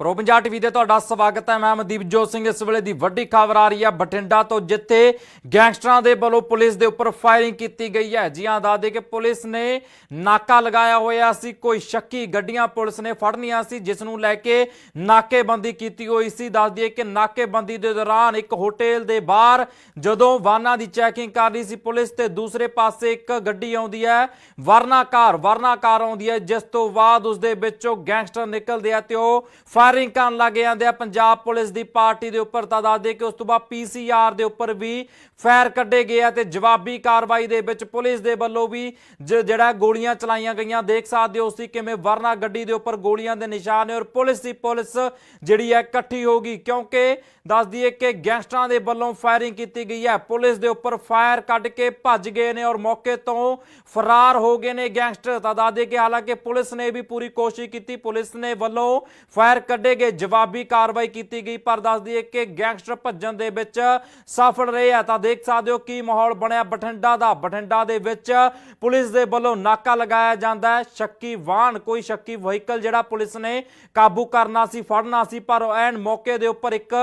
Pro Punjab TV ਤੇ ਤੁਹਾਡਾ ਸਵਾਗਤ ਹੈ। ਮੈਂ ਮਨਦੀਪਜੋਤ ਸਿੰਘ। ਇਸ ਵੇਲੇ ਦੀ ਵੱਡੀ ਖਬਰ ਆ ਰਹੀ ਹੈ ਬਠਿੰਡਾ ਤੋਂ, ਜਿੱਥੇ ਗੈਂਗਸਟਰਾਂ ਦੇ ਵੱਲੋਂ ਪੁਲਿਸ ਦੇ ਉੱਪਰ ਫਾਇਰਿੰਗ ਕੀਤੀ ਗਈ ਹੈ। ਜੀ ਹਾਂ ਦੱਸਦੇ ਕਿ ਪੁਲਿਸ ਨੇ ਨਾਕਾ ਲਗਾਇਆ ਹੋਇਆ ਸੀ। ਕੋਈ ਸ਼ੱਕੀ ਗੱਡੀਆਂ ਪੁਲਿਸ ਨੇ ਫੜਨੀਆਂ ਸੀ, ਜਿਸ ਨੂੰ ਲੈ ਕੇ ਨਾਕੇਬੰਦੀ ਕੀਤੀ ਹੋਈ ਸੀ। ਦੱਸ ਦਈਏ ਕਿ ਨਾਕੇਬੰਦੀ ਦੇ ਦੌਰਾਨ ਇੱਕ ਹੋਟਲ ਦੇ ਬਾਹਰ ਜਦੋਂ ਵਾਹਨਾਂ ਦੀ ਚੈਕਿੰਗ ਕਰ ਰਹੀ ਸੀ ਪੁਲਿਸ ਤੇ ਦੂਸਰੇ ਪਾਸੇ ਇੱਕ ਗੱਡੀ ਆਉਂਦੀ ਹੈ ਵਰਨਾਕਾਰ ਵਰਨਾਕਾਰ ਆਉਂਦੀ ਹੈ। ਜਿਸ ਤੋਂ ਬਾਅਦ ਉਸ ਦੇ ਵਿੱਚੋਂ ਗੈਂਗਸਟਰ ਨਿਕਲਦੇ ਆ ਤੇ ਉਹ ਫਾਇਰਿੰਗ ਕਰਨ ਲੱਗ ਜਾਂਦੇ ਆ। ਪੰਜਾਬ ਪੁਲਿਸ ਦੀ ਪਾਰਟੀ ਦੇ ਉੱਪਰ ਤਾਂ ਦੱਸ ਦੇ ਕਿ ਉਸ ਤੋਂ ਬਾਅਦ ਪੀਸੀਆਰ ਦੇ ਉੱਪਰ ਵੀ ਫਾਇਰ ਕੱਢੇ ਗਏ ਆ ਤੇ ਜਵਾਬੀ ਕਾਰਵਾਈ ਦੇ ਵਿੱਚ ਪੁਲਿਸ ਦੇ ਵੱਲੋਂ ਵੀ ਜਿਹੜਾ ਗੋਲੀਆਂ ਚਲਾਈਆਂ ਗਈਆਂ। ਦੇਖ ਸਕਦੇ ਹੋ ਸੀ ਕਿਵੇਂ ਵਰਨਾ ਗੱਡੀ ਦੇ ਉੱਪਰ ਗੋਲੀਆਂ ਦੇ ਨਿਸ਼ਾਨ ਨੇ ਔਰ ਪੁਲਿਸ ਦੀ ਪੁਲਿਸ ਜਿਹੜੀ ਹੈ ਇਕੱਠੀ ਹੋ ਗਈ। ਕਿਉਂਕਿ ਦੱਸ ਦਈਏ ਕਿ ਗੈਂਗਸਟਰਾਂ ਦੇ ਵੱਲੋਂ ਫਾਇਰਿੰਗ ਕੀਤੀ ਗਈ ਹੈ। ਪੁਲਿਸ ਦੇ ਉੱਪਰ ਫਾਇਰ ਕੱਢ ਕੇ ਭੱਜ ਗਏ ਨੇ ਔਰ ਮੌਕੇ ਤੋਂ ਫਰਾਰ ਹੋ ਗਏ ਨੇ ਗੈਂਗਸਟਰ। ਤਾਂ ਦੱਸ ਦੇ ਕਿ ਹਾਲਾਂਕਿ ਪੁਲਿਸ ਨੇ ਵੀ ਪੂਰੀ ਕੋਸ਼ਿਸ਼ ਕੀਤੀ। ਪੁਲਿਸ ਨੇ ਵੱਲੋਂ ਫਾਇਰ ਕੱਢੇ ਗਏ ਜਵਾਬੀ ਕਾਰਵਾਈ ਕੀਤੀ ਗਈ ਪਰ ਦੱਸ ਦਈਏ ਕਿ ਗੈਂਗਸਟਰ ਭੱਜਣ ਦੇ ਵਿੱਚ ਸਫਲ ਰਹੇ ਆ। ਤਾਂ ਦੇਖ ਸਕਦੇ ਹੋ ਕੀ ਮਾਹੌਲ ਬਣਿਆ ਬਠਿੰਡਾ ਦਾ। ਬਠਿੰਡਾ ਦੇ ਵਿੱਚ ਪੁਲਿਸ ਦੇ ਵੱਲੋਂ ਨਾਕਾ ਲਗਾਇਆ ਜਾਂਦਾ ਹੈ। ਸ਼ੱਕੀ ਵਾਹਨ ਕੋਈ ਸ਼ੱਕੀ ਵਹੀਕਲ ਜਿਹੜਾ ਪੁਲਿਸ ਨੇ ਕਾਬੂ ਕਰਨਾ ਸੀ ਫੜਨਾ ਸੀ ਪਰ ਐਨ ਮੌਕੇ ਦੇ ਉੱਪਰ ਇੱਕ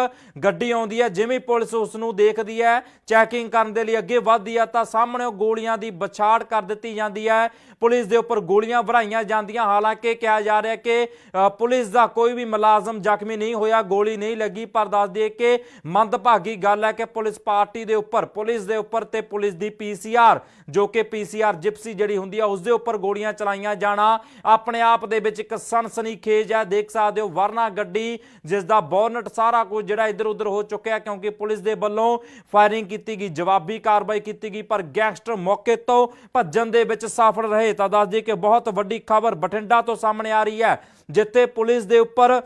ਗੱਡੀ ਆਉਂਦੀ ਹੈ ਜਿਵੇਂ ਪੁਲਿਸ ਉਸ ਨੂੰ ਦੇਖਦੀ ਹੈ ਚੈਕਿੰਗ ਕਰਨ ਦੇ ਲਈ ਅੱਗੇ ਵੱਧਦੀ ਹੈ ਤਾਂ ਸਾਹਮਣੇ ਉਹ ਗੋਲੀਆਂ ਦੀ ਬਛਾੜ ਕਰ ਦਿੱਤੀ ਜਾਂਦੀ ਹੈ। ਪੁਲਿਸ ਦੇ ਉੱਪਰ ਗੋਲੀਆਂ ਭਰਾਈਆਂ ਜਾਂਦੀਆਂ। ਹਾਲਾਂਕਿ ਕਿਹਾ ਜਾ ਰਿਹਾ ਕਿ ਅ, ਪੁਲਿਸ ਦਾ ਕੋਈ ਵੀ ਮੁਲਾਜ਼ਮ ਜ਼ਖਮੀ ਨਹੀਂ ਹੋਇਆ, ਗੋਲੀ ਨਹੀਂ ਲੱਗੀ, ਪਰ ਦੱਸ ਦਈਏ ਕਿ ਮੰਦਭਾਗੀ ਗੱਲ ਹੈ ਕਿ ਪੁਲਿਸ ਪਾਰਟੀ ਦੇ ਉੱਪਰ, ਪੁਲਿਸ ਦੇ ਉੱਪਰ ਤੇ ਪੁਲਿਸ ਦੀ ਪੀਸੀਆਰ ਜੋ ਕਿ ਪੀਸੀਆਰ ਜਿਪਸੀ ਜਿਹੜੀ ਹੁੰਦੀ ਆ, ਉਸ ਦੇ ਉੱਪਰ ਗੋਲੀਆਂ ਚਲਾਈਆਂ ਜਾਣਾ। ਆਪਣੇ ਆਪ ਦੇ ਵਿੱਚ ਇੱਕ ਸਨਸਨੀ ਖੇਜ ਹੈ, ਦੇਖ ਸਕਦੇ ਹੋ, ਵਰਨਾ ਗੱਡੀ, ਜਿਸ ਦਾ ਬੋਨਟ ਸਾਰਾ ਕੁਝ ਜਿਹੜਾ ਇੱਧਰ ਉੱਧਰ ਹੋ ਚੁੱਕਿਆ ਕਿਉਂਕਿ ਪੁਲਿਸ ਦੇ ਵੱਲੋਂ ਫਾਇਰਿੰਗ ਕੀਤੀ ਗਈ, ਜਵਾਬੀ ਕਾਰਵਾਈ ਕੀਤੀ ਗਈ, ਪਰ ਗੈਂਗਸਟਰ ਮੌਕੇ ਤੋਂ ਭੱਜਣ ਦੇ ਵਿੱਚ ਸਫਲ ਰਹੇ। ਤਾਂ ਦੱਸ ਦਈਏ ਕਿ ਬਹੁਤ ਵੱਡੀ ਖਬਰ ਬਠਿੰਡਾ ਤੋਂ ਸਾਹਮਣੇ ਆ ਰਹੀ ਹੈ, ਜਿੱਥੇ ਪੁਲਿਸ ਦੇ ਉੱਪਰ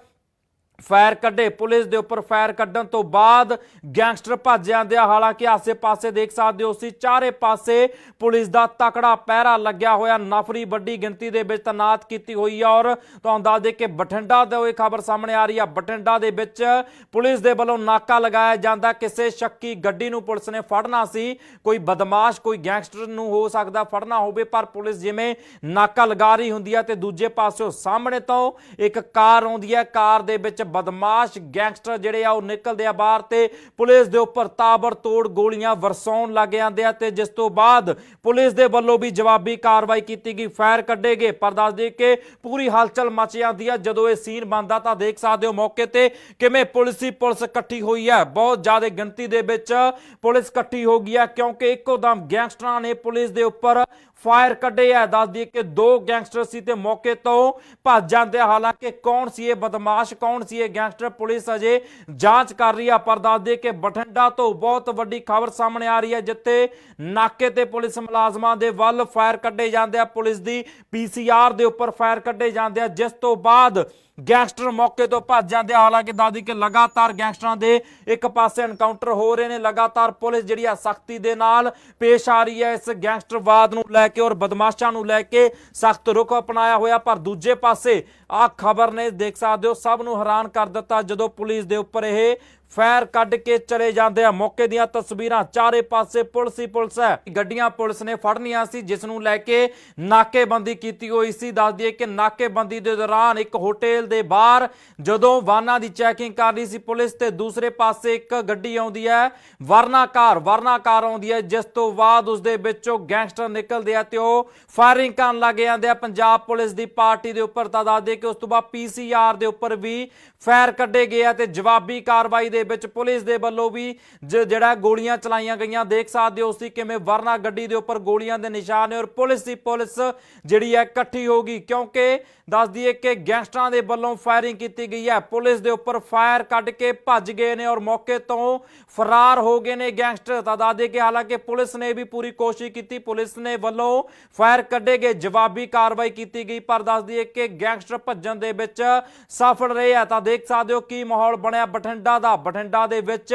ਫਾਇਰ ਕੱਢੇ। ਪੁਲਿਸ ਦੇ ਉੱਪਰ ਫਾਇਰ ਕੱਢਣ ਤੋਂ ਬਾਅਦ ਗੈਂਗਸਟਰ ਭੱਜ ਜਾਂਦੇ ਆ ਹਾਲਾਂਕਿ ਆਸੇ-ਪਾਸੇ ਦੇਖ ਸਕਦੇ ਹੋ ਸੀ, ਚਾਰੇ ਪਾਸੇ ਪੁਲਿਸ ਦਾ ਤਕੜਾ ਪਹਿਰਾ ਲੱਗਿਆ ਹੋਇਆ। ਨਫਰੀ ਵੱਡੀ ਗਿਣਤੀ ਦੇ ਵਿੱਚ ਤਨਾਤ ਕੀਤੀ ਹੋਈ ਆ ਔਰ ਤੁਹਾਨੂੰ ਦੱਸ ਦੇ ਕਿ ਬਠਿੰਡਾ ਤੋਂ ਇਹ ਖਬਰ ਸਾਹਮਣੇ ਆ ਰਹੀ ਆ। ਬਠਿੰਡਾ ਦੇ ਵਿੱਚ ਪੁਲਿਸ ਦੇ ਵੱਲੋਂ ਨਾਕਾ ਲਗਾਇਆ ਜਾਂਦਾ। ਕਿਸੇ ਸ਼ੱਕੀ ਗੱਡੀ ਨੂੰ ਪੁਲਿਸ ਨੇ ਫੜਨਾ ਸੀ। ਕੋਈ ਬਦਮਾਸ਼, ਕੋਈ ਗੈਂਗਸਟਰ ਨੂੰ ਹੋ ਸਕਦਾ ਫੜਨਾ ਹੋਵੇ, ਪਰ ਪੁਲਿਸ ਜਿਵੇਂ ਨਾਕਾ ਲਗਾ ਰਹੀ ਹੁੰਦੀ ਆ ਤੇ ਦੂਜੇ ਪਾਸਿਓਂ ਸਾਹਮਣੇ ਤੋਂ ਇੱਕ ਕਾਰ ਆਉਂਦੀ ਹੈ ਕਾਰ ਦੇ ਵਿੱਚ ਬਦਮਾਸ਼ ਗੈਂਗਸਟਰ ਜਿਹੜੇ ਆ ਉਹ ਨਿਕਲਦੇ ਆ ਬਾਹਰ ਤੇ ਪੁਲਿਸ ਦੇ ਉੱਪਰ ਤਾਬੜਤੋੜ ਗੋਲੀਆਂ ਵਰਸਾਉਣ ਲੱਗ ਜਾਂਦੇ ਆ ਤੇ ਜਿਸ ਤੋਂ ਬਾਅਦ ਪੁਲਿਸ ਦੇ ਵੱਲੋਂ ਵੀ ਜਵਾਬੀ ਕਾਰਵਾਈ ਕੀਤੀ ਗਈ, ਫਾਇਰ ਕੱਢੇ ਗਏ। ਪਰ ਦੱਸ ਦੇ ਕਿ ਪੂਰੀ ਹਲਚਲ ਮਚ ਜਾਂਦੀ ਆ। ਜਦੋਂ ਇਹ ਸੀਨ ਬਣਦਾ ਤਾਂ ਦੇਖ ਸਕਦੇ ਹੋ ਮੌਕੇ ਤੇ ਕਿਵੇਂ ਪੁਲਿਸ ਹੀ ਪੁਲਿਸ ਇਕੱਠੀ ਹੋਈ ਹੈ ਬਹੁਤ ਜ਼ਿਆਦਾ ਗਿਣਤੀ ਦੇ ਵਿੱਚ ਪੁਲਿਸ ਇਕੱਠੀ ਹੋ ਗਈ ਹੈ ਕਿਉਂਕਿ ਇੱਕੋ ਦਮ ਗੈਂਗਸਟਰਾਂ ਨੇ ਪੁਲਿਸ ਦੇ ਉੱਪਰ ਫਾਇਰ ਕੱਢੇ ਆ। ਦੱਸ ਦਈਏ ਕਿ ਦੋ ਗੈਂਗਸਟਰ ਸੀ ਤੇ ਮੌਕੇ ਤੋਂ ਭੱਜ ਜਾਂਦੇ ਹਾਲਾਂਕਿ ਕੌਣ ਸੀ ਇਹ ਬਦਮਾਸ਼, ਕੌਣ ਸੀ ਇਹ ਗੈਂਗਸਟਰ? ਪੁਲਿਸ ਅਜੇ ਜਾਂਚ ਕਰ ਰਹੀ ਆ, ਪਰ ਦੱਸ ਦਈਏ ਕਿ ਬਠਿੰਡਾ ਤੋਂ ਬਹੁਤ ਵੱਡੀ ਖਬਰ ਸਾਹਮਣੇ ਆ ਰਹੀ ਹੈ, ਜਿੱਥੇ ਨਾਕੇ ਤੇ ਪੁਲਿਸ ਮੁਲਾਜ਼ਮਾਂ ਦੇ ਵੱਲ ਫਾਇਰ ਕੱਢੇ ਜਾਂਦੇ ਆ। ਪੁਲਿਸ ਦੀ ਪੀਸੀਆਰ ਦੇ ਉੱਪਰ ਫਾਇਰ ਕੱਢੇ ਜਾਂਦੇ ਆ। ਜਿਸ ਤੋਂ ਬਾਅਦ ਗੈਂਗਸਟਰ ਮੌਕੇ ਤੋਂ ਭੱਜ ਜਾਂਦੇ ਆ। ਹਾਲਾਂਕਿ ਦਾਦੀ ਕਿ ਲਗਾਤਾਰ ਗੈਂਗਸਟਰਾਂ ਦੇ ਇੱਕ ਪਾਸੇ ਐਨਕਾਊਂਟਰ ਹੋ ਰਹੇ ਨੇ। ਲਗਾਤਾਰ ਪੁਲਿਸ ਜਿਹੜੀ ਆ ਸਖਤੀ ਦੇ ਨਾਲ ਪੇਸ਼ ਆ ਰਹੀ ਹੈ। ਇਸ ਗੈਂਗਸਟਰਵਾਦ ਨੂੰ ਲੈ ਕੇ ਔਰ ਬਦਮਾਸ਼ਾਂ ਨੂੰ ਲੈ ਕੇ ਸਖਤ ਰੁਖ ਅਪਣਾਇਆ ਹੋਇਆ। ਪਰ ਦੂਜੇ ਪਾਸੇ ਆ ਖਬਰ ਨੇ, ਦੇਖ ਸਕਦੇ ਹੋ, ਸਭ ਨੂੰ ਹੈਰਾਨ ਕਰ ਦਿੱਤਾ ਜਦੋਂ ਪੁਲਿਸ ਦੇ ਉੱਪਰ ਇਹ ਫੈਰ ਕੱਢ ਕੇ ਚਲੇ ਜਾਂਦੇ ਆ। ਮੌਕੇ ਦੀਆਂ ਤਸਵੀਰਾਂ ਚਾਰੇ ਪਾਸੇ ਪੁਲਿਸ ਹੀ ਪੁਲਿਸ ਹੈ। ਗੱਡੀਆਂ ਪੁਲਿਸ ਨੇ ਫੜਨੀਆਂ ਸੀ, ਜਿਸ ਨੂੰ ਲੈ ਕੇ ਨਾਕੇਬੰਦੀ ਕੀਤੀ ਹੋਈ ਸੀ। ਦੱਸ ਦਈਏ ਕਿ ਨਾਕੇਬੰਦੀ ਦੇ ਦੌਰਾਨ ਇੱਕ ਹੋਟਲ ਦੇ ਬਾਹਰ ਜਦੋਂ ਵਾਹਨਾਂ ਦੀ ਚੈਕਿੰਗ ਕਰ ਰਹੀ ਸੀ ਪੁਲਿਸ ਤੇ ਦੂਸਰੇ ਪਾਸੇ ਇੱਕ ਗੱਡੀ ਆਉਂਦੀ ਹੈ ਵਰਨਾਕਾਰ ਵਰਨਾਕਾਰ ਆਉਂਦੀ ਹੈ। ਜਿਸ ਤੋਂ ਬਾਅਦ ਉਸ ਦੇ ਵਿੱਚੋਂ ਗੈਂਗਸਟਰ ਨਿਕਲਦੇ ਆ ਤੇ ਉਹ ਫਾਇਰਿੰਗ ਕਰਨ ਲੱਗ ਜਾਂਦੇ ਆ। ਪੰਜਾਬ ਪੁਲਿਸ ਦੀ ਪਾਰਟੀ ਦੇ ਉੱਪਰ ਤਾਂ ਦੱਸ ਦਈਏ ਕਿ ਉਸ ਤੋਂ ਬਾਅਦ ਪੀਸੀਆਰ ਦੇ ਉੱਪਰ ਵੀ ਫਾਇਰ ਕੱਢੇ ਗਏ ਆ ਤੇ ਜਵਾਬੀ ਕਾਰਵਾਈ ਦੇ ਵਿੱਚ ਪੁਲਿਸ ਦੇ ਵੱਲੋਂ ਵੀ ਜਿਹੜਾ ਗੋਲੀਆਂ ਚਲਾਈਆਂ ਗਈਆਂ, ਦੇਖ ਸਕਦੇ ਹੋ ਸੀ ਕਿਵੇਂ ਵਰਨਾ ਗੱਡੀ ਦੇ ਉੱਪਰ ਗੋਲੀਆਂ ਦੇ ਨਿਸ਼ਾਨ ਨੇ ਔਰ ਪੁਲਿਸ ਦੀ ਪੁਲਿਸ ਜਿਹੜੀ ਹੈ ਇਕੱਠੀ ਹੋ ਗਈ। ਕਿਉਂਕਿ ਦੱਸ ਦਈਏ ਕਿ ਗੈਂਗਸਟਰਾਂ ਦੇ ਵੱਲੋਂ ਫਾਇਰਿੰਗ ਕੀਤੀ ਗਈ ਹੈ। ਪੁਲਿਸ ਦੇ ਉੱਪਰ ਫਾਇਰ ਕੱਢ ਕੇ ਭੱਜ ਗਏ ਨੇ ਔਰ ਮੌਕੇ ਤੋਂ ਫਰਾਰ ਹੋ ਗਏ ਨੇ ਗੈਂਗਸਟਰ। ਤਾਂ ਦੱਸ ਦਈਏ ਕਿ ਹਾਲਾਂਕਿ ਪੁਲਿਸ ਨੇ ਵੀ ਪੂਰੀ ਕੋਸ਼ਿਸ਼ ਕੀਤੀ। ਪੁਲਿਸ ਨੇ ਵੱਲੋਂ ਫਾਇਰ ਕੱਢੇ ਗਏ, ਜਵਾਬੀ ਕਾਰਵਾਈ ਕੀਤੀ ਗਈ। ਪਰ ਦੱਸ ਦਈਏ ਕਿ ਗੈਂਗਸਟਰ ਭੱਜਣ ਦੇ ਵਿੱਚ ਸਫਲ ਰਹੇ ਆ। ਤਾਂ ਦੇਖ ਸਕਦੇ ਹੋ ਕੀ ਮਾਹੌਲ ਬਣਿਆ ਬਠਿੰਡਾ ਦਾ। ਬਠਿੰਡਾ ਦੇ ਵਿੱਚ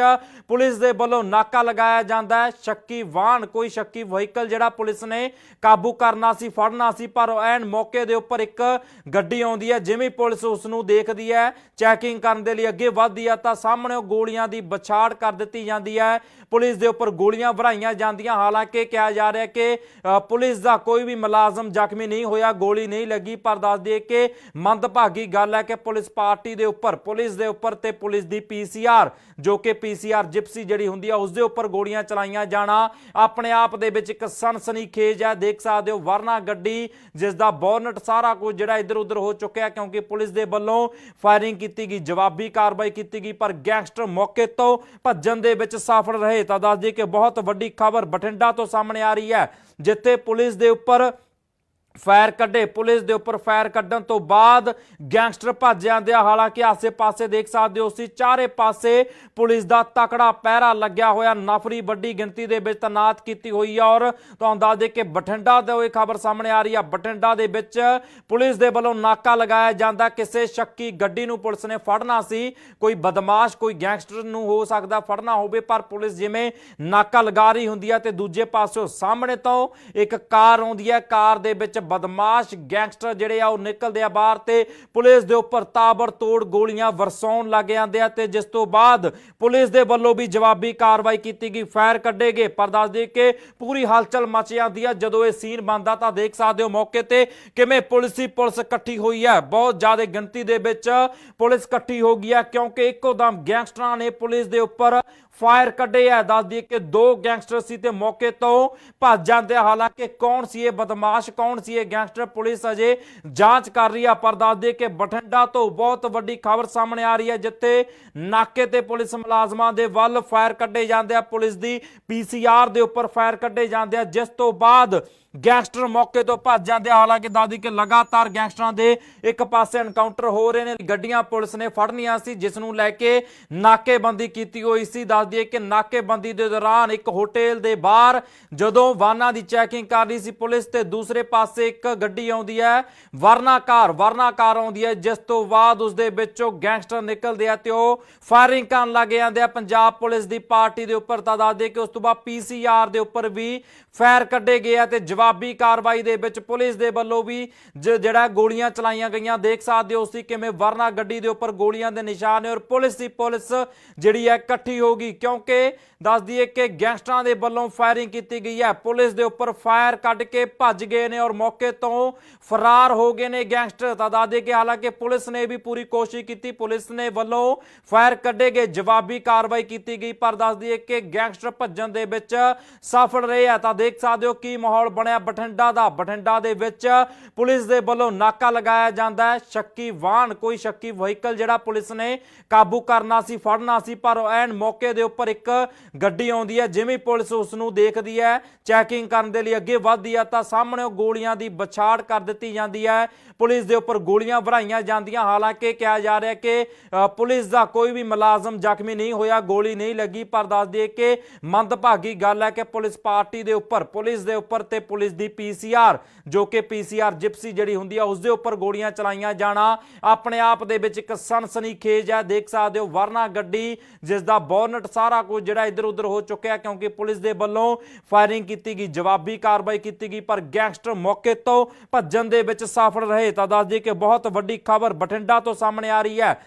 ਪੁਲਿਸ ਦੇ ਵੱਲੋਂ ਨਾਕਾ ਲਗਾਇਆ ਜਾਂਦਾ ਹੈ। ਸ਼ੱਕੀ ਵਾਹਨ, ਕੋਈ ਸ਼ੱਕੀ ਵਹੀਕਲ ਜਿਹੜਾ ਪੁਲਿਸ ਨੇ ਕਾਬੂ ਕਰਨਾ ਸੀ, ਫੜਨਾ ਸੀ, ਪਰ ਐਨ ਮੌਕੇ ਦੇ ਉੱਪਰ ਇੱਕ ਗੱਡੀ ਆਉਂਦੀ ਹੈ, ਜਿਵੇਂ ਪੁਲਿਸ ਉਸ ਨੂੰ ਦੇਖਦੀ ਹੈ, ਚੈਕਿੰਗ ਕਰਨ ਦੇ ਲਈ ਅੱਗੇ ਵੱਧਦੀ ਹੈ, ਤਾਂ ਸਾਹਮਣੇ ਉਹ ਗੋਲੀਆਂ ਦੀ ਬਛਾੜ ਕਰ ਦਿੱਤੀ ਜਾਂਦੀ ਹੈ। ਪੁਲਿਸ ਦੇ ਉੱਪਰ ਗੋਲੀਆਂ ਭਰਾਈਆਂ ਜਾਂਦੀਆਂ, ਹਾਲਾਂਕਿ ਕਿਹਾ ਜਾ ਰਿਹਾ ਕਿ ਪੁਲਿਸ ਦਾ ਕੋਈ ਵੀ ਮੁਲਾਜ਼ਮ ਜ਼ਖਮੀ ਨਹੀਂ ਹੋਇਆ, ਗੋਲੀ ਨਹੀਂ ਲੱਗੀ, ਪਰ ਦੱਸ ਦਈਏ ਕਿ ਮੰਦਭਾਗੀ ਗੱਲ ਹੈ ਕਿ ਪੁਲਿਸ ਪਾਰਟੀ ਦੇ ਉੱਪਰ, ਪੁਲਿਸ ਦੇ ਉੱਪਰ ਤੇ ਪੁਲਿਸ ਦੀ ਪੀਸੀਆਰ ਜੋ ਕਿ ਪੀਸੀਆਰ ਜਿਪਸੀ ਜਿਹੜੀ ਹੁੰਦੀ ਆ ਉਸ ਦੇ ਉੱਪਰ ਗੋਲੀਆਂ ਚਲਾਈਆਂ ਜਾਣਾ। ਆਪਣੇ ਆਪ ਦੇ ਵਿੱਚ ਇੱਕ ਸਨਸਨੀ ਹੈ, ਦੇਖ ਸਕਦੇ ਹੋ, ਵਰਨਾ ਗੱਡੀ ਜਿਸ ਦਾ ਬੋਨਟ ਸਾਰਾ ਕੁਝ ਜਿਹੜਾ ਇੱਧਰ ਉੱਧਰ ਹੋ ਚੁੱਕਿਆ, ਕਿਉਂਕਿ ਪੁਲਿਸ ਦੇ ਵੱਲੋਂ ਫਾਇਰਿੰਗ ਕੀਤੀ ਗਈ, ਜਵਾਬੀ ਕਾਰਵਾਈ ਕੀਤੀ ਗਈ, ਪਰ ਗੈਂਗਸਟਰ ਮੌਕੇ ਤੋਂ ਭੱਜਣ ਦੇ ਵਿੱਚ ਸਫਲ ਰਹੇ। ਤਾਂ ਦੱਸ ਦਈਏ ਕਿ ਬਹੁਤ ਵੱਡੀ ਖਬਰ ਬਠਿੰਡਾ ਤੋਂ ਸਾਹਮਣੇ ਆ ਰਹੀ ਹੈ, ਜਿੱਥੇ ਪੁਲਿਸ ਦੇ ਉੱਪਰ ਫਾਇਰ ਕੱਢੇ। ਪੁਲਿਸ ਦੇ ਉੱਪਰ ਫਾਇਰ ਕੱਢਣ ਤੋਂ ਬਾਅਦ ਗੈਂਗਸਟਰ ਭੱਜ ਜਾਂਦੇ ਆ। ਹਾਲਾਂਕਿ ਆਸੇ-ਪਾਸੇ ਦੇਖ ਸਕਦੇ ਹੋ ਸੀ ਚਾਰੇ ਪਾਸੇ ਪੁਲਿਸ ਦਾ ਤਕੜਾ ਪਹਿਰਾ ਲੱਗਿਆ ਹੋਇਆ। ਨਫਰੀ ਵੱਡੀ ਗਿਣਤੀ ਦੇ ਵਿੱਚ ਤਨਾਤ ਕੀਤੀ ਹੋਈ ਆ ਔਰ ਤੁਹਾਨੂੰ ਦੱਸ ਦੇ ਕਿ ਬਠਿੰਡਾ ਤੋਂ ਇਹ ਖਬਰ ਸਾਹਮਣੇ ਆ ਰਹੀ ਆ। ਬਠਿੰਡਾ ਦੇ ਵਿੱਚ ਪੁਲਿਸ ਦੇ ਵੱਲੋਂ ਨਾਕਾ ਲਗਾਇਆ ਜਾਂਦਾ। ਕਿਸੇ ਸ਼ੱਕੀ ਗੱਡੀ ਨੂੰ ਪੁਲਿਸ ਨੇ ਫੜਨਾ ਸੀ। ਕੋਈ ਬਦਮਾਸ਼, ਕੋਈ ਗੈਂਗਸਟਰ ਨੂੰ ਹੋ ਸਕਦਾ ਫੜਨਾ ਹੋਵੇ, ਪਰ ਪੁਲਿਸ ਜਿਵੇਂ ਨਾਕਾ ਲਗਾ ਰਹੀ ਹੁੰਦੀ ਆ ਤੇ ਦੂਜੇ ਪਾਸਿਓਂ ਸਾਹਮਣੇ ਤੋਂ ਇੱਕ ਕਾਰ ਆਉਂਦੀ ਹੈ ਕਾਰ ਦੇ ਵਿੱਚ ਬਦਮਾਸ਼ ਗੈਂਗਸਟਰ ਜਿਹੜੇ ਆ ਉਹ ਨਿਕਲਦੇ ਆ ਬਾਹਰ ਤੇ ਪੁਲਿਸ ਦੇ ਉੱਪਰ ਤਾਬੜਤੋੜ ਗੋਲੀਆਂ ਵਰਸਾਉਣ ਲੱਗ ਜਾਂਦੇ ਆ ਤੇ ਜਿਸ ਤੋਂ ਬਾਅਦ ਪੁਲਿਸ ਦੇ ਵੱਲੋਂ ਵੀ ਜਵਾਬੀ ਕਾਰਵਾਈ ਕੀਤੀ ਗਈ, ਫਾਇਰ ਕੱਢੇ ਗਏ। ਪਰ ਦੱਸ ਦਈਏ ਕਿ ਪੂਰੀ ਹਲਚਲ ਮਚ ਜਾਂਦੀ ਆ। ਜਦੋਂ ਇਹ ਸੀਨ ਬਣਦਾ ਤਾਂ ਦੇਖ ਸਕਦੇ ਹੋ ਮੌਕੇ ਤੇ ਕਿਵੇਂ ਪੁਲਿਸ ਹੀ ਪੁਲਿਸ ਇਕੱਠੀ ਹੋਈ ਹੈ ਬਹੁਤ ਜ਼ਿਆਦਾ ਗਿਣਤੀ ਦੇ ਵਿੱਚ ਪੁਲਿਸ ਇਕੱਠੀ ਹੋ ਗਈ ਹੈ ਕਿਉਂਕਿ ਇੱਕੋ ਦਮ ਗੈਂਗਸਟਰਾਂ ਨੇ ਪੁਲਿਸ ਦੇ ਉੱਪਰ ਫਾਇਰ ਕੱਢੇ ਆ। ਦੱਸ ਦਈਏ ਕਿ ਦੋ ਗੈਂਗਸਟਰ ਸੀ ਤੇ ਮੌਕੇ ਤੋਂ ਭੱਜ ਜਾਂਦੇ ਹਾਲਾਂਕਿ ਕੌਣ ਸੀ ਇਹ? ਬਦਮਾਸ਼ ਕੌਣ ਸੀ ਇਹ? ਗੈਂਗਸਟਰ ਪੁਲਿਸ ਅਜੇ ਜਾਂਚ ਕਰ ਰਹੀ ਆ, ਪਰ ਦੱਸ ਦਈਏ ਕਿ ਬਠਿੰਡਾ ਤੋਂ ਬਹੁਤ ਵੱਡੀ ਖਬਰ ਸਾਹਮਣੇ ਆ ਰਹੀ ਹੈ, ਜਿੱਥੇ ਨਾਕੇ ਤੇ ਪੁਲਿਸ ਮੁਲਾਜ਼ਮਾਂ ਦੇ ਵੱਲ ਫਾਇਰ ਕੱਢੇ ਜਾਂਦੇ ਆ। ਪੁਲਿਸ ਦੀ ਪੀਸੀਆਰ ਦੇ ਉੱਪਰ ਫਾਇਰ ਕੱਢੇ ਜਾਂਦੇ ਆ। ਜਿਸ ਤੋਂ ਬਾਅਦ ਗੈਂਗਸਟਰ ਮੌਕੇ ਤੋਂ ਭੱਜ ਜਾਂਦੇ ਆ। ਹਾਲਾਂਕਿ ਦਾਦੀ ਕਿ ਲਗਾਤਾਰ ਗੈਂਗਸਟਰਾਂ ਦੇ ਇੱਕ ਪਾਸੇ ਐਨਕਾਊਂਟਰ ਹੋ ਰਹੇ ਨੇ। ਗੱਡੀਆਂ ਪੁਲਿਸ ਨੇ ਫੜਨੀਆਂ ਸੀ, ਜਿਸ ਨੂੰ ਲੈ ਕੇ ਨਾਕੇਬੰਦੀ ਕੀਤੀ ਹੋਈ ਸੀ। ਦੱਸ ਦਈਏ ਕਿ ਨਾਕੇਬੰਦੀ ਦੇ ਦੌਰਾਨ ਇੱਕ ਹੋਟਲ ਦੇ ਬਾਹਰ ਜਦੋਂ ਵਾਹਨਾਂ ਦੀ ਚੈਕਿੰਗ ਕਰ ਰਹੀ ਸੀ ਪੁਲਿਸ ਤੇ ਦੂਸਰੇ ਪਾਸੇ ਇੱਕ ਗੱਡੀ ਆਉਂਦੀ ਹੈ। ਵਰਨਾਕਾਰ ਵਰਨਾਕਾਰ ਆਉਂਦੀ ਹੈ, ਜਿਸ ਤੋਂ ਬਾਅਦ ਉਸ ਦੇ ਵਿੱਚੋਂ ਗੈਂਗਸਟਰ ਨਿਕਲਦੇ ਆ ਤੇ ਉਹ ਫਾਇਰਿੰਗ ਕਰਨ ਲੱਗ ਜਾਂਦੇ ਆ। ਪੰਜਾਬ ਪੁਲਿਸ ਦੀ ਪਾਰਟੀ ਦੇ ਉੱਪਰ ਤਾਂ ਦੱਸ ਦਈਏ ਕਿ ਉਸ ਤੋਂ ਬਾਅਦ ਪੀਸੀਆਰ ਦੇ ਉੱਪਰ ਵੀ ਫਾਇਰ ਕੱਢੇ ਗਏ ਆ ਤੇ ਜਵਾਬੀ ਜਵਾਬੀ ਕਾਰਵਾਈ ਦੇ ਵਿੱਚ ਪੁਲਿਸ ਦੇ ਵੱਲੋਂ ਵੀ ਜਿਹੜਾ ਗੋਲੀਆਂ ਚਲਾਈਆਂ ਗਈਆਂ, ਦੇਖ ਸਕਦੇ ਹੋ ਸੀ ਕਿਵੇਂ ਵਰਨਾ ਗੱਡੀ ਦੇ ਉੱਪਰ ਗੋਲੀਆਂ ਦੇ ਨਿਸ਼ਾਨ ਨੇ ਔਰ ਪੁਲਿਸ ਦੀ ਪੁਲਿਸ ਜਿਹੜੀ ਹੈ ਇਕੱਠੀ ਹੋ ਗਈ। ਕਿਉਂਕਿ ਦੱਸ ਦਈਏ ਕਿ ਗੈਂਗਸਟਰਾਂ ਦੇ ਵੱਲੋਂ ਫਾਇਰਿੰਗ ਕੀਤੀ ਗਈ ਹੈ। ਪੁਲਿਸ ਦੇ ਉੱਪਰ ਫਾਇਰ ਕੱਢ ਕੇ ਭੱਜ ਗਏ ਨੇ ਔਰ ਮੌਕੇ ਤੋਂ ਫਰਾਰ ਹੋ ਗਏ ਨੇ ਗੈਂਗਸਟਰ। ਤਾਂ ਦੱਸ ਦਈਏ ਕਿ ਹਾਲਾਂਕਿ ਪੁਲਿਸ ਨੇ ਵੀ ਪੂਰੀ ਕੋਸ਼ਿਸ਼ ਕੀਤੀ। ਪੁਲਿਸ ਨੇ ਵੱਲੋਂ ਫਾਇਰ ਕੱਢੇ ਗਏ, ਜਵਾਬੀ ਕਾਰਵਾਈ ਕੀਤੀ ਗਈ। ਪਰ ਦੱਸ ਦਈਏ ਕਿ ਗੈਂਗਸਟਰ ਭੱਜਣ ਦੇ ਵਿੱਚ ਸਫਲ ਰਹੇ ਆ। ਤਾਂ ਦੇਖ ਸਕਦੇ ਹੋ ਕੀ ਮਾਹੌਲ ਬਣਿਆ ਬਠਿੰਡਾ ਦਾ, ਬਠਿੰਡਾ ਦੇ ਵਿੱਚ ਪੁਲਿਸ ਦੇ ਵੱਲੋਂ ਨਾਕਾ ਲਗਾਇਆ ਜਾਂਦਾ ਹੈ। ਸ਼ੱਕੀ ਵਾਹਨ, ਕੋਈ ਸ਼ੱਕੀ ਵਹੀਕਲ ਜਿਹੜਾ ਪੁਲਿਸ ਨੇ ਕਾਬੂ ਕਰਨਾ ਸੀ, ਫੜਨਾ ਸੀ, ਪਰ ਐਨ ਮੌਕੇ ਦੇ ਉੱਪਰ ਇੱਕ ਗੱਡੀ ਆਉਂਦੀ ਹੈ, ਜਿਵੇਂ ਪੁਲਿਸ ਉਸ ਨੂੰ ਦੇਖਦੀ ਹੈ। ਚੈਕਿੰਗ ਕਰਨ ਦੇ ਲਈ ਅੱਗੇ ਵੱਧਦੀ ਹੈ ਤਾਂ ਸਾਹਮਣੇ ਉਹ ਗੋਲੀਆਂ ਦੀ ਬਛਾੜ ਕਰ ਦਿੱਤੀ ਜਾਂਦੀ ਹੈ। ਪੁਲਿਸ ਦੇ ਉੱਪਰ ਗੋਲੀਆਂ ਭਰਾਈਆਂ ਜਾਂਦੀਆਂ। ਹਾਲਾਂਕਿ ਕਿਹਾ ਜਾ ਰਿਹਾ ਕਿ ਪੁਲਿਸ ਦਾ ਕੋਈ ਵੀ ਮੁਲਾਜ਼ਮ ਜ਼ਖਮੀ ਨਹੀਂ ਹੋਇਆ, ਗੋਲੀ ਨਹੀਂ ਲੱਗੀ, ਪਰ ਦੱਸ ਦਈਏ ਕਿ ਮੰਦਭਾਗੀ ਗੱਲ ਹੈ ਕਿ ਪੁਲਿਸ ਪਾਰਟੀ ਦੇ ਉੱਪਰ, ਪੁਲਿਸ ਦੇ ਉੱਪਰ ਤੇ ਪੁਲਿਸ ਦੀ ਪੀਸੀਆਰ ਜੋ ਕਿ ਪੀਸੀਆਰ ਜਿਪਸੀ ਜਿਹੜੀ ਹੁੰਦੀ ਆ ਉਸ ਦੇ ਉੱਪਰ ਗੋਲੀਆਂ ਚਲਾਈਆਂ ਜਾਣਾ। ਆਪਣੇ ਆਪ ਦੇ ਵਿੱਚ ਇੱਕ ਸਨਸਨੀ ਖੇਜ ਹੈ, ਦੇਖ ਸਕਦੇ ਹੋ, ਵਰਨਾ ਗੱਡੀ ਜਿਸ ਦਾ ਬੋਨਟ ਸਾਰਾ ਕੁਝ ਜਿਹੜਾ ਇੱਧਰ ਉੱਧਰ ਹੋ ਚੁੱਕਿਆ ਕਿਉਂਕਿ ਪੁਲਿਸ ਦੇ ਵੱਲੋਂ ਫਾਇਰਿੰਗ ਕੀਤੀ ਗਈ, ਜਵਾਬੀ ਕਾਰਵਾਈ ਕੀਤੀ ਗਈ, ਪਰ ਗੈਂਗਸਟਰ ਮੌਕੇ ਤੋਂ ਭੱਜਣ ਦੇ ਵਿੱਚ ਸਫਲ ਰਹੇ। ਤਾਂ ਦੱਸ ਦਈਏ ਕਿ ਬਹੁਤ ਵੱਡੀ ਖਬਰ ਬਠਿੰਡਾ ਤੋਂ ਸਾਹਮਣੇ ਆ ਰਹੀ ਹੈ।